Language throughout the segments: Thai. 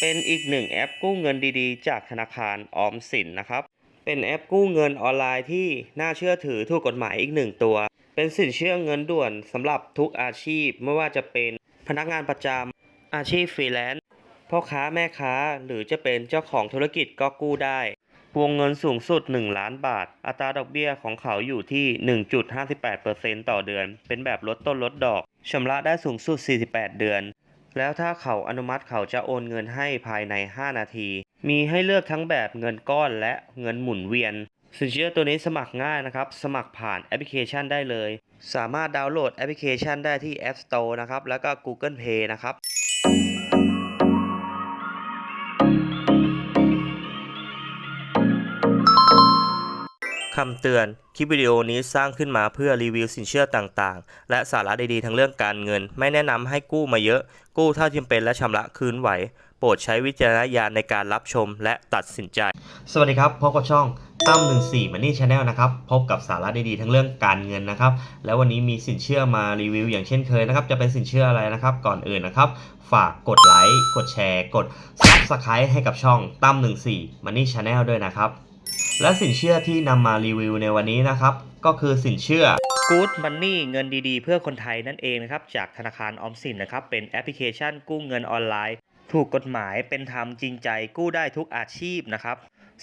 เป็นอีกหนึ่งแอปกู้เงินดีๆ จากธนาคารออมสินนะครับ เป็นแอปกู้เงินออนไลน์ที่น่าเชื่อถือถูกกฎหมายอีกหนึ่งตัว เป็นสินเชื่อเงินด่วนสำหรับทุกอาชีพ ไม่ว่าจะเป็นพนักงานประจำอาชีพฟรีแลนซ์พ่อค้าแม่ค้าหรือจะเป็นเจ้าของธุรกิจก็กู้ได้ วงเงินสูงสุด 1 ล้านบาท อัตราดอกเบี้ยของเขาอยู่ที่ 1.58%ต่อเดือน เป็นแบบลดต้นลดดอกชำระได้สูงสุด 48 เดือน แล้วถ้าเขาอนุมัติเขาจะโอนเงินให้ภายใน 5 นาที มีให้เลือกทั้งแบบเงินก้อนและเงินหมุนเวียน สินเชื่อตัวนี้สมัครง่ายนะครับ สมัครผ่านแอปพลิเคชันได้เลย สามารถดาวน์โหลดแอปพลิเคชันได้ที่ App Store นะครับ แล้วก็ Google Play นะครับ คำเตือน คลิปวิดีโอนี้สร้างขึ้นมาเพื่อรีวิวสินเชื่อต่างๆ และสาระดีๆทั้งเรื่องการเงิน ไม่แนะนำให้กู้มาเยอะ กู้เท่าที่จำเป็นและชำระคืนไหว โปรดใช้วิจารณญาณในการรับชมและตัดสินใจ สวัสดีครับ พบกับช่องตั้ม14 Money Channel นะครับ พบกับสาระดีๆทั้งเรื่องการเงินนะครับ แล้ววันนี้มีสินเชื่อมารีวิวอย่างเช่นเคยนะครับ จะเป็นสินเชื่ออะไรนะครับ ก่อนอื่นนะครับ ฝากกดไลค์ กดแชร์ กด Subscribe ให้กับช่องตั้ม14 Money Channel ด้วยนะครับ และสินเชื่อที่นำมารีวิวในวันนี้นะครับ ก็คือสินเชื่อ Good Money เงินดีๆ เพื่อคนไทยนั่นเองนะครับ จากธนาคารออมสินนะครับ เป็นแอปพลิเคชันกู้เงินออนไลน์ ถูกกฎหมายเป็นธรรมจริงใจกู้ได้ทุกอาชีพนะครับ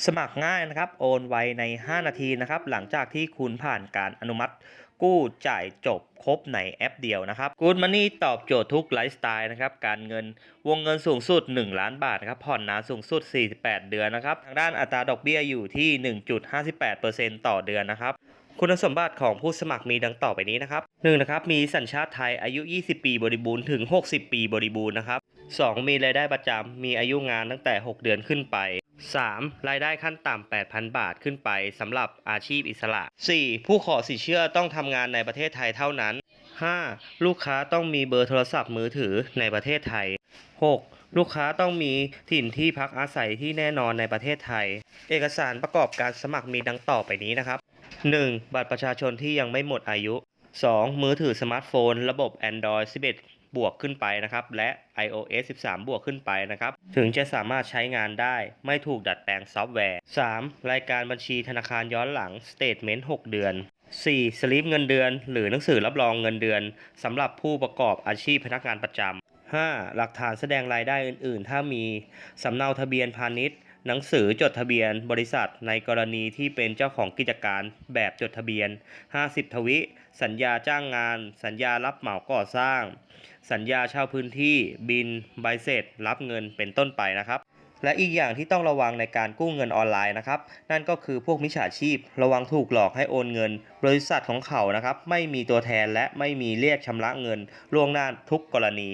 สมัครง่ายนะครับ โอนไวใน 5 นาทีนะครับ หลังจากที่คุณผ่านการอนุมัติ กู้จ่ายจบครบในแอปเดียวนะครับ Good Money ตอบโจทย์ทุกไลฟ์สไตล์นะครับ การเงินวงเงินสูงสุด 1 ล้านบาทนะครับ ผ่อนนานสูงสุด 48 เดือนนะครับ ทางด้านอัตราดอกเบี้ยอยู่ที่ 1.58%ต่อเดือนนะครับ คุณสมบัติของผู้สมัครมีดังต่อไปนี้นะครับ 1 นะครับ มีสัญชาติไทยอายุ 20 ปีบริบูรณ์ถึง 60 ปีบริบูรณ์นะครับ 2. มีรายได้ประจำมีอายุงานตั้งแต่ 6 เดือนขึ้นไป 3. รายได้ขั้นต่ำ 8,000 บาทขึ้นไปสำหรับอาชีพอิสระ 4. ผู้ขอสินเชื่อต้องทำงานในประเทศไทยเท่านั้น 5. ลูกค้าต้องมีเบอร์โทรศัพท์มือถือในประเทศไทย 6. ลูกค้าต้องมีถิ่นที่พักอาศัยที่แน่นอนในประเทศไทย เอกสารประกอบการสมัครมีดังต่อไปนี้นะครับ 1. บัตรประชาชนที่ยังไม่หมดอายุ 2. มือถือสมาร์ทโฟน ระบบ Android 11 บวกขึ้นไปนะครับ และ iOS 13 บวกขึ้นไปนะครับ ถึงจะสามารถใช้งานได้ไม่ถูกดัดแปลงซอฟต์แวร์ 3. รายการบัญชีธนาคารย้อนหลัง Statement 6 เดือน 4. สลิปเงินเดือน หรือหนังสือรับรองเงินเดือนสำหรับผู้ประกอบอาชีพพนักงานประจำ 5. หลักฐานแสดงรายได้อื่น ๆ ถ้ามี สำเนาทะเบียนพาณิชย์ หนังสือจดทะเบียนบริษัทในกรณีที่เป็นเจ้าของกิจการแบบจดทะเบียน 50 ทวิ สัญญาจ้างงาน สัญญารับเหมาก่อสร้าง สัญญาเช่าพื้นที่ บิน ใบเสร็จ รับเงินเป็นต้นไปนะครับ และอีกอย่างที่ต้องระวังในการกู้เงินออนไลน์นะครับ นั่นก็คือพวกมิจฉาชีพ ระวังถูกหลอกให้โอนเงิน บริษัทของเขานะครับไม่มีตัวแทนและไม่มีเรียกชำระเงินล่วงหน้าทุกกรณี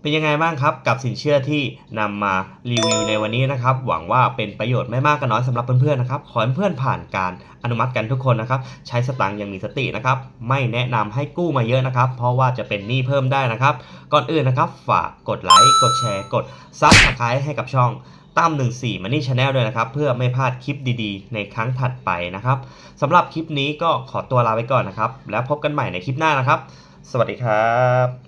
เป็นยังไงบ้างครับกับสินเชื่อที่นำมารีวิวในวันนี้นะครับ หวังว่าเป็นประโยชน์ไม่มากก็น้อยสำหรับเพื่อนๆนะครับขอให้เพื่อนผ่านการอนุมัติกันทุกคนนะครับ ใช้สตางค์ย่างมีสตินะครับ ไม่แนะนำให้กู้มาเยอะนะครับ เพราะว่าจะเป็นหนี้เพิ่มได้นะครับ ก่อนอื่นนะครับ ฝากกดไลค์กดแชร์ กดซับสไครต์ให้กับช่อง ตั้ม14 Money Channel ด้วยนะครับ เพื่อไม่พลาดคลิปดีๆ ในครั้งถัดไปนะครับสำหรับคลิปนี้ก็ขอตัวลาไปก่อนนะครับ แล้วพบกันใหม่ในคลิปหน้านะครับ สวัสดีครับ